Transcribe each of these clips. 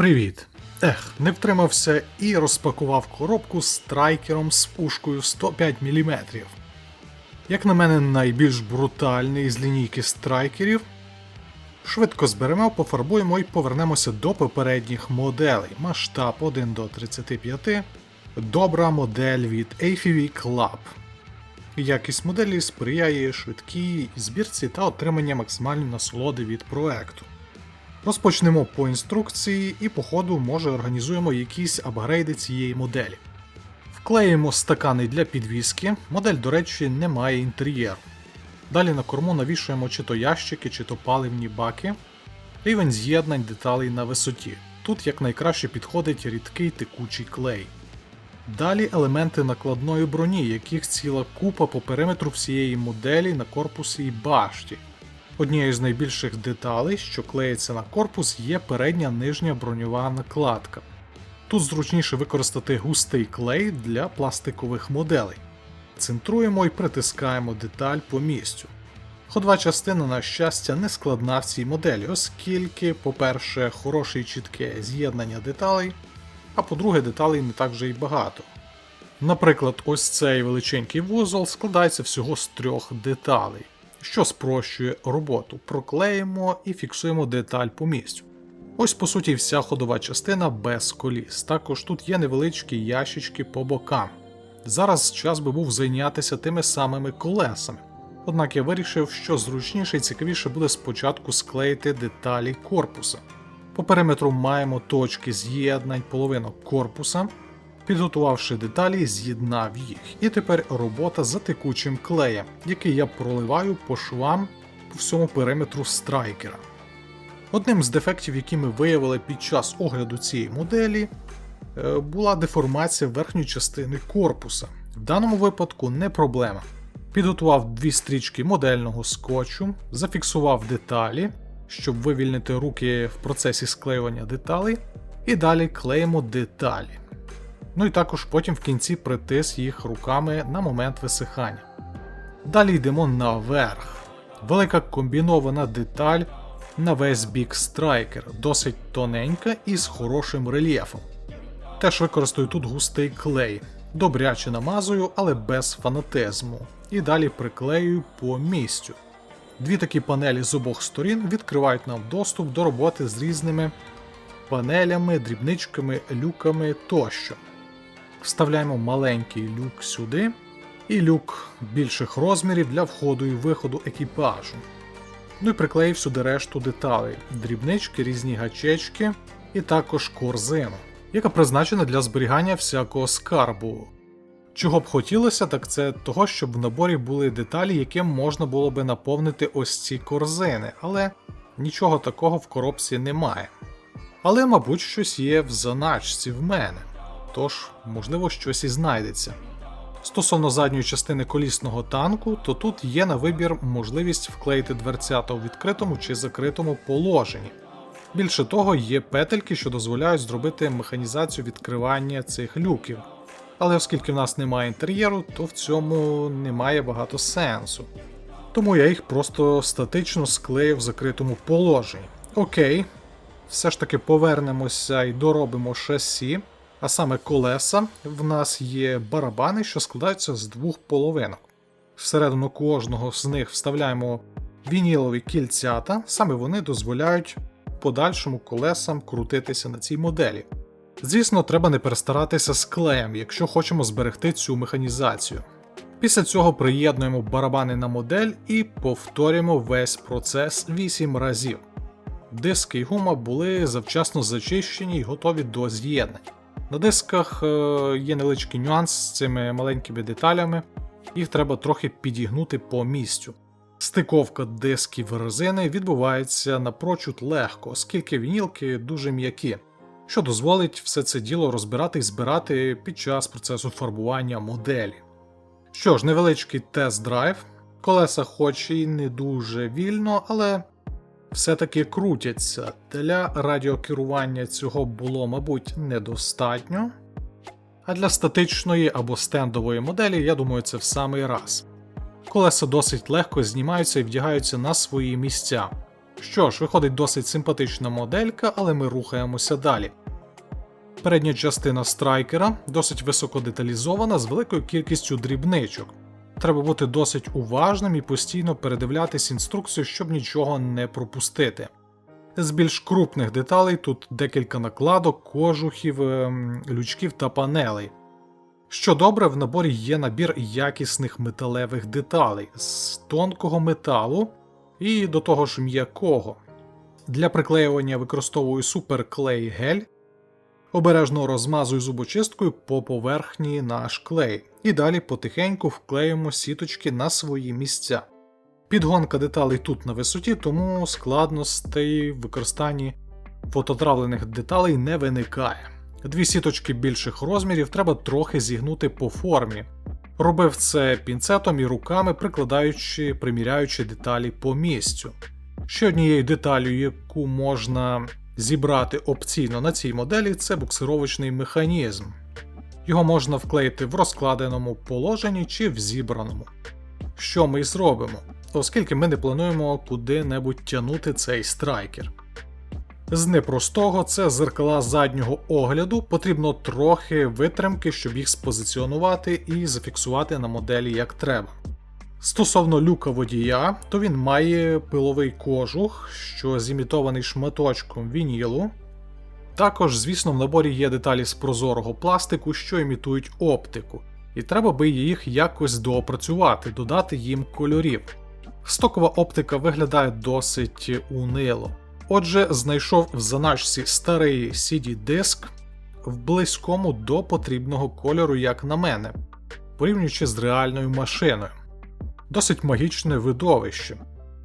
Привіт! Ех, не втримався і розпакував коробку з страйкером з пушкою 105 мм. Як на мене, найбільш брутальний з лінійки страйкерів. Швидко зберемо, пофарбуємо і повернемося до попередніх моделей. Масштаб 1 до 35. Добра модель від AFV Club. Якість моделі сприяє швидкій збірці та отримання максимальної насолоди від проекту. Розпочнемо по інструкції і по ходу може організуємо якісь апгрейди цієї моделі. Вклеїмо стакани для підвіски, модель, до речі, не має інтер'єру. Далі на корму навішуємо чи то ящики, чи то паливні баки. Рівень з'єднань деталей на висоті. Тут якнайкраще підходить рідкий текучий клей. Далі елементи накладної броні, яких ціла купа по периметру всієї моделі на корпусі і башті. Однією з найбільших деталей, що клеїться на корпус, є передня нижня броньова накладка. Тут зручніше використати густий клей для пластикових моделей. Центруємо і притискаємо деталь по місцю. Ходова частина, на щастя, не складна в цій моделі, оскільки, по-перше, хороше і чітке з'єднання деталей, а по-друге, деталей не так вже й багато. Наприклад, ось цей величенький вузол складається всього з трьох деталей, що спрощує роботу. Проклеїмо і фіксуємо деталь по місцю. Ось по суті вся ходова частина без коліс. Також тут є невеличкі ящички по бокам. Зараз час би був зайнятися тими самими колесами. Однак я вирішив, що зручніше і цікавіше буде спочатку склеїти деталі корпуса. По периметру маємо точки з'єднань половинок корпуса. Підготувавши деталі, з'єднав їх. І тепер робота за текучим клеєм, який я проливаю по швам по всьому периметру страйкера. Одним з дефектів, які ми виявили під час огляду цієї моделі, е, була деформація верхньої частини корпуса. В даному випадку не проблема. Підготував дві стрічки модельного скотчу, зафіксував деталі, щоб вивільнити руки в процесі склеювання деталей, і далі клеїмо деталі. Ну і також потім в кінці притис їх руками на момент висихання. Далі йдемо наверх. Велика комбінована деталь на весь бік страйкер, досить тоненька і з хорошим рельєфом. Теж використаю тут густий клей, добряче намазую, але без фанатизму. І далі приклею по місцю. Дві такі панелі з обох сторін відкривають нам доступ до роботи з різними панелями, дрібничками, люками тощо. Вставляємо маленький люк сюди і люк більших розмірів для входу і виходу екіпажу. Ну і приклеїв сюди решту деталей, дрібнички, різні гачечки і також корзину, яка призначена для зберігання всякого скарбу. Чого б хотілося, так це того, щоб в наборі були деталі, яким можна було би наповнити ось ці корзини, але нічого такого в коробці немає. Але, мабуть, щось є в заначці в мене, тож, можливо, щось і знайдеться. Стосовно задньої частини колісного танку, то тут є на вибір можливість вклеїти дверцята у відкритому чи закритому положенні. Більше того, є петельки, що дозволяють зробити механізацію відкривання цих люків. Але оскільки в нас немає інтер'єру, то в цьому немає багато сенсу. Тому я їх просто статично склеїв в закритому положенні. Окей, все ж таки повернемося і доробимо шасі. А саме колеса, в нас є барабани, що складаються з двох половинок. Всередину кожного з них вставляємо вінілові кільцята, саме вони дозволяють подальшому колесам крутитися на цій моделі. Звісно, треба не перестаратися з клеєм, якщо хочемо зберегти цю механізацію. Після цього приєднуємо барабани на модель і повторюємо весь процес 8 разів. Диски і гума були завчасно зачищені і готові до з'єднань. На дисках е, є невеличкий нюанс з цими маленькими деталями, їх треба трохи підігнути по місцю. Стиковка дисків резини відбувається напрочуд легко, оскільки вінілки дуже м'які, що дозволить все це діло розбирати і збирати під час процесу фарбування моделі. Що ж, невеличкий тест-драйв. Колеса, хоч і не дуже вільно, але все-таки крутяться. Для радіокерування цього було, мабуть, недостатньо. А для статичної або стендової моделі, я думаю, це в самий раз. Колеса досить легко знімаються і вдягаються на свої місця. Що ж, виходить досить симпатична моделька, але ми рухаємося далі. Передня частина страйкера досить високо деталізована з великою кількістю дрібничок. Треба бути досить уважним і постійно передивлятись інструкцію, щоб нічого не пропустити. З більш крупних деталей тут декілька накладок, кожухів, ем, лючків та панелей. Що добре, в наборі є набір якісних металевих деталей з тонкого металу і до того ж м'якого. Для приклеювання використовую суперклей гель. Обережно розмазую зубочисткою по поверхні наш клей, і далі потихеньку вклеїмо сіточки на свої місця. Підгонка деталей тут на висоті, тому складностей в використанні фототравлених деталей не виникає. Дві сіточки більших розмірів треба трохи зігнути по формі. Робив це пінцетом і руками, прикладаючи, приміряючи деталі по місцю. Ще однією деталю, яку можна зібрати опційно на цій моделі, це буксировочний механізм. Його можна вклеїти в розкладеному положенні чи в зібраному. Що ми й зробимо, оскільки ми не плануємо куди-небудь тягнути цей страйкер. З непростого це зеркала заднього огляду, потрібно трохи витримки, щоб їх спозиціонувати і зафіксувати на моделі як треба. Стосовно люка водія, то він має пиловий кожух, що зімітований шматочком вінілу. Також, звісно, в наборі є деталі з прозорого пластику, що імітують оптику, і треба би їх якось доопрацювати, додати їм кольорів. Стокова оптика виглядає досить унило. Отже, знайшов в заначці старий CD-диск в близькому до потрібного кольору, як на мене, порівнюючи з реальною машиною. Досить магічне видовище.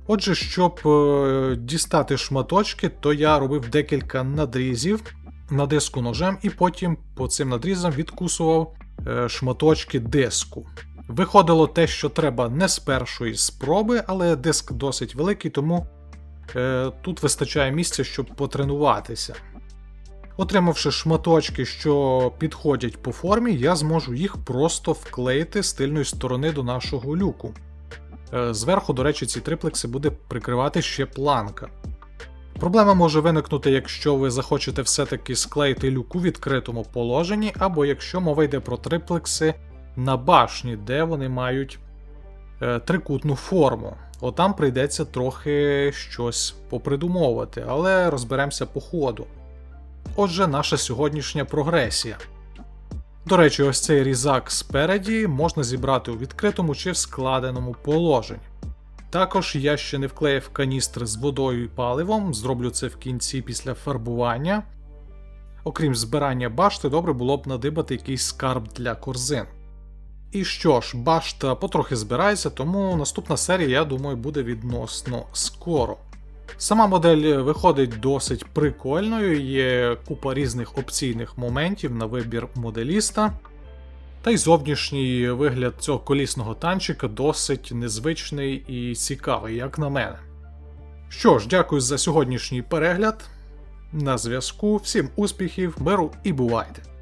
Отже, щоб е, дістати шматочки, то я робив декілька надрізів на диску ножем, і потім по цим надрізам відкусував е, шматочки диску. Виходило те, що треба не з першої спроби, але диск досить великий, тому е, тут вистачає місця, щоб потренуватися. Отримавши шматочки, що підходять по формі, я зможу їх просто вклеїти з тильної сторони до нашого люку. Е, Зверху, до речі, ці триплекси буде прикривати ще планка. Проблема може виникнути, якщо ви захочете все-таки склеїти люк у відкритому положенні, або якщо мова йде про триплекси на башні, де вони мають е, трикутну форму. Отам прийдеться трохи щось попридумовувати, але розберемося по ходу. Отже, наша сьогоднішня прогресія. До речі, ось цей різак спереді можна зібрати у відкритому чи в складеному положенні. Також я ще не вклеїв каністр з водою і паливом, зроблю це в кінці після фарбування. Окрім збирання башти, добре було б надибати якийсь скарб для корзин. І що ж, башта потрохи збирається, тому наступна серія, я думаю, буде відносно скоро. Сама модель виходить досить прикольною, є купа різних опційних моментів на вибір моделіста. Та й зовнішній вигляд цього колісного танчика досить незвичний і цікавий, як на мене. Що ж, дякую за сьогоднішній перегляд. На зв'язку, всім успіхів, миру і бувайте!